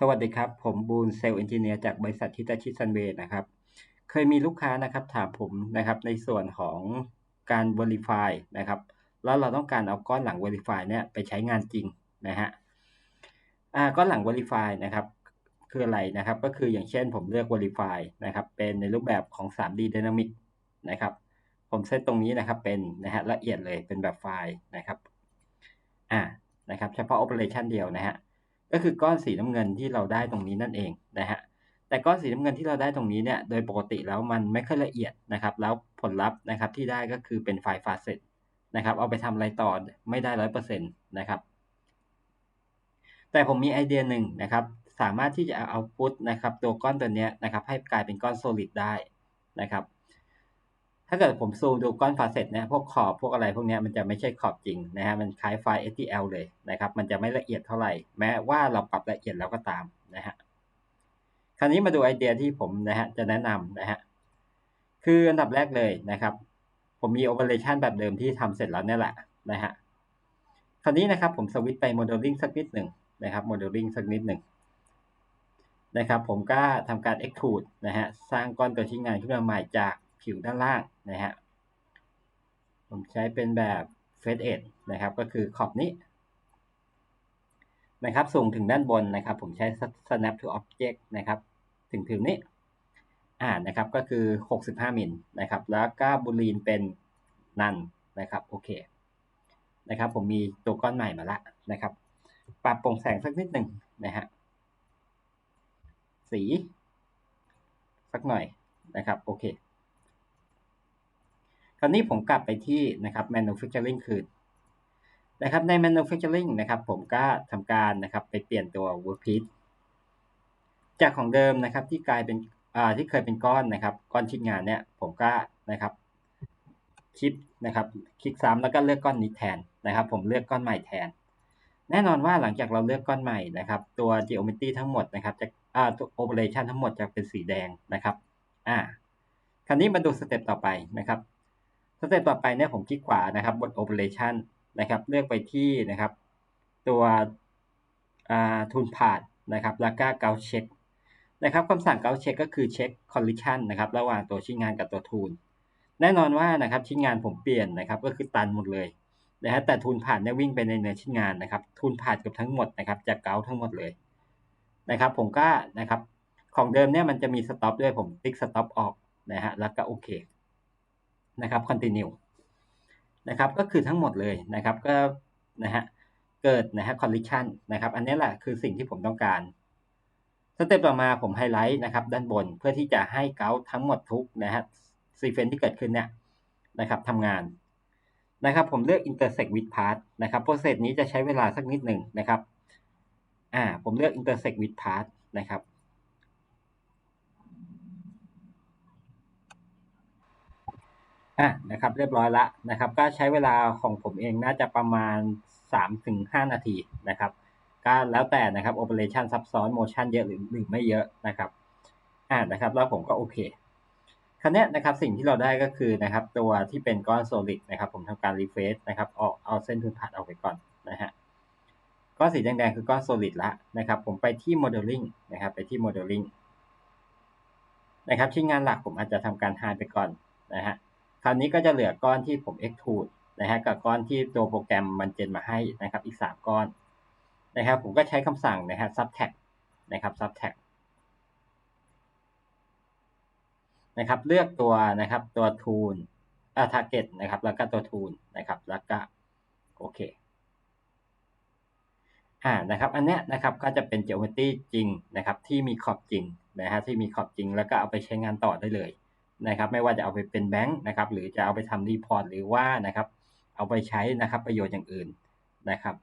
สวัสดีครับ ผมบูนเซลล์เอนจิเนียร์จากบริษัททิตาชิซันเวนะครับ เคยมีลูกค้านะครับถามผมนะครับในส่วนของการ Verify นะครับ แล้วเราต้องการเอาก้อนหลัง Verify เนี่ยไปใช้งานจริงนะฮะอ่าก้อนหลัง Verify นะครับคืออะไรนะครับ ก็คืออย่างเช่นผมเลือก Verify นะครับ เป็นในรูปแบบของ 3D Dynamic นะครับ ผมเซตตรงนี้นะครับเป็นนะฮะละเอียดเลยเป็นแบบไฟล์นะครับอ่านะครับ เฉพาะ Operation เดียวนะฮะ ก็คือก้อนสีน้ำเงินที่เราได้ตรงนี้นั่นเองนะฮะแต่ก้อนสีน้ำเงินที่เราได้ตรงนี้เนี่ยโดยปกติแล้วมันไม่ค่อยละเอียดนะครับแล้วผลลัพธ์นะครับที่ได้ก็คือเป็นไฟล์ฟาเซตนะครับเอาไปทำอะไรต่อไม่ได้ร้อยเปอร์เซ็นต์นะครับแต่ผมมีไอเดียหนึ่งนะครับสามารถที่จะเอาเอาพุตนะครับตัวก้อนตัวนี้นะครับให้กลายเป็นก้อนโซลิดได้นะครับ ถ้าเกิดผมซูมดูก้อนฟาเซตเนี่ยพวกขอบพวกอะไรพวกนี้มันจะไม่ใช่ขอบจริงนะฮะมันคล้ายไฟล์ STL เลยนะครับ มันจะไม่ละเอียดเท่าไหร่ แม้ว่าเราปรับละเอียดแล้วก็ตามนะฮะคราวนี้มาดูไอเดียที่ผมนะฮะจะแนะนำนะฮะคืออันดับแรกเลยนะครับ ผมมีโอเปอเรชันแบบเดิมที่ทำเสร็จแล้วนี่แหละนะฮะคราวนี้นะครับผมสวิตไปโมเดลลิ่งสักนิดหนึ่งนะครับโมเดลลิ่งสักนิดหนึ่งนะครับผมก็ทำการ extrude นะฮะสร้างก้อนตัวชิ้นงานขึ้นมาใหม่จาก ผิวด้านล่างนะฮะผมใช้เป็นแบบ f a c e Edge นะครับ ก็คือขอบนี้นะครับส่งถึงด้านบนนะครับ ผมใช้ snap to object นะครับ ถึงถึงนี้อ่านะครับก็คือ 65มิลนะครับ แล้วก็บูลีนเป็นนันนะครับโอเคนะครับ ผมมีตัวก้อนใหม่มาละนะครับ ปรับโปร่งแสงสักนิดหนึ่งนะฮะสี สักหน่อยนะครับ โอเค ราวนี้ผมกลับไปที่นะครับ manufacturing คืนนะครับใน manufacturing นะครับ ผมก็ทำการนะครับไปเปลี่ยนตัว workpiece จากของเดิมนะครับที่กลายเป็นอ่าที่เคยเป็นก้อนนะครับ ก้อนชิ้นงานเนี่ยผมก็นะครับคลิปนะครับคลิกซ้ำแล้วก็เลือกก้อนนี้แทนนะครับ ผมเลือกก้อนใหม่แทน แน่นอนว่าหลังจากเราเลือกก้อนใหม่นะครับ ตัว geometry ทั้งหมดนะครับจะอ่าตัว operation ทั้งหมดจะเป็นสีแดงนะครับอ่าคราวนี้มาดูสเต็ปต่อไปนะครับ สเต็ปต่อไปเนี่ยผมคลิกขวานะครับบน operation นะครับ เลือกไปที่นะครับ ตัวทุนผ่านนะครับแล้วก็เกาเช็คนะครับคำสั่งเกาเช็คก็คือเช็ค collision นะครับระหว่างตัวชิ้นงานกับตัวทูนแน่นอนว่านะครับชิ้นงานผมเปลี่ยนนะครับก็คือตันหมดเลยนะฮะแต่ทุนผ่านเนี่ยวิ่งไปในเนื้อชิ้นงานนะครับทุนผ่านกับทั้งหมดนะครับจากเกาทั้งหมดเลยนะครับผมก็นะครับของเดิมเนี่ยมันจะมีสต็อปด้วยผมติ๊กสต็อปออกนะฮะแล้วก็โอเค นะครับ continue นะครับก็คือทั้งหมดเลยนะครับก็นะฮะเกิดนะฮะ collision นะครับ อันนี้แหละคือสิ่งที่ผมต้องการสเต็ปต่อมาผมไฮไลท์นะครับด้านบนเพื่อที่จะให้เกาทั้งหมดทุกนะฮะซีเฟนที่เกิดขึ้นเนี่ยนะครับทำงานนะครับผมเลือก intersect with path นะครับโปรเซสนี้จะใช้เวลาสักนิดหนึ่งนะครับอ่าผมเลือก intersect with path นะครับ อะนะครับ เรียบร้อยละนะครับ ก็ใช้เวลาของผมเองน่าจะประมาณ 3-5 นาทีนะครับ ก็แล้วแต่นะครับโอเปอเรชันซับซ้อนโมชันเยอะหรือหรือไม่เยอะนะครับอ่านะครับ แล้วผมก็โอเคคราวนี้นะครับสิ่งที่เราได้ก็คือนะครับตัวที่เป็นก้อนโซลิดนะครับผมทำการรีเฟซนะครับออกเอาเส้นทุนผัดออกไปก่อนนะฮะก้อนสีแดงๆคือก้อนโซลิดละนะครับผมไปที่โมเดลลิ่งนะครับไปที่โมเดลลิ่งนะครับชิ้นงานหลักผมอาจจะทำการหายไปก่อนนะฮะ คราวนี้ก็จะเหลือก้อนที่ผม extrude นะฮะกับก้อนที่ตัวโปรแกรมมันเจนมาให้นะครับ อีกสามก้อนนะครับ ผมก็ใช้คำสั่งนะฮะ subtract นะครับ subtract นะครับ เลือกตัวนะครับตัว tool อ่า target นะครับ แล้วก็ตัว tool นะครับ แล้วก็โอเคอ่านะครับ อันเนี้ยนะครับก็จะเป็น geometry จริงนะครับ ที่มีขอบจริงนะฮะที่มีขอบจริง แล้วก็เอาไปใช้งานต่อได้เลย นะครับ ไม่ว่าจะเอาไปเป็นแบงค์นะครับ หรือจะเอาไปทำรีพอร์ตหรือว่านะครับ เอาไปใช้นะครับ ประโยชน์อย่างอื่นนะครับ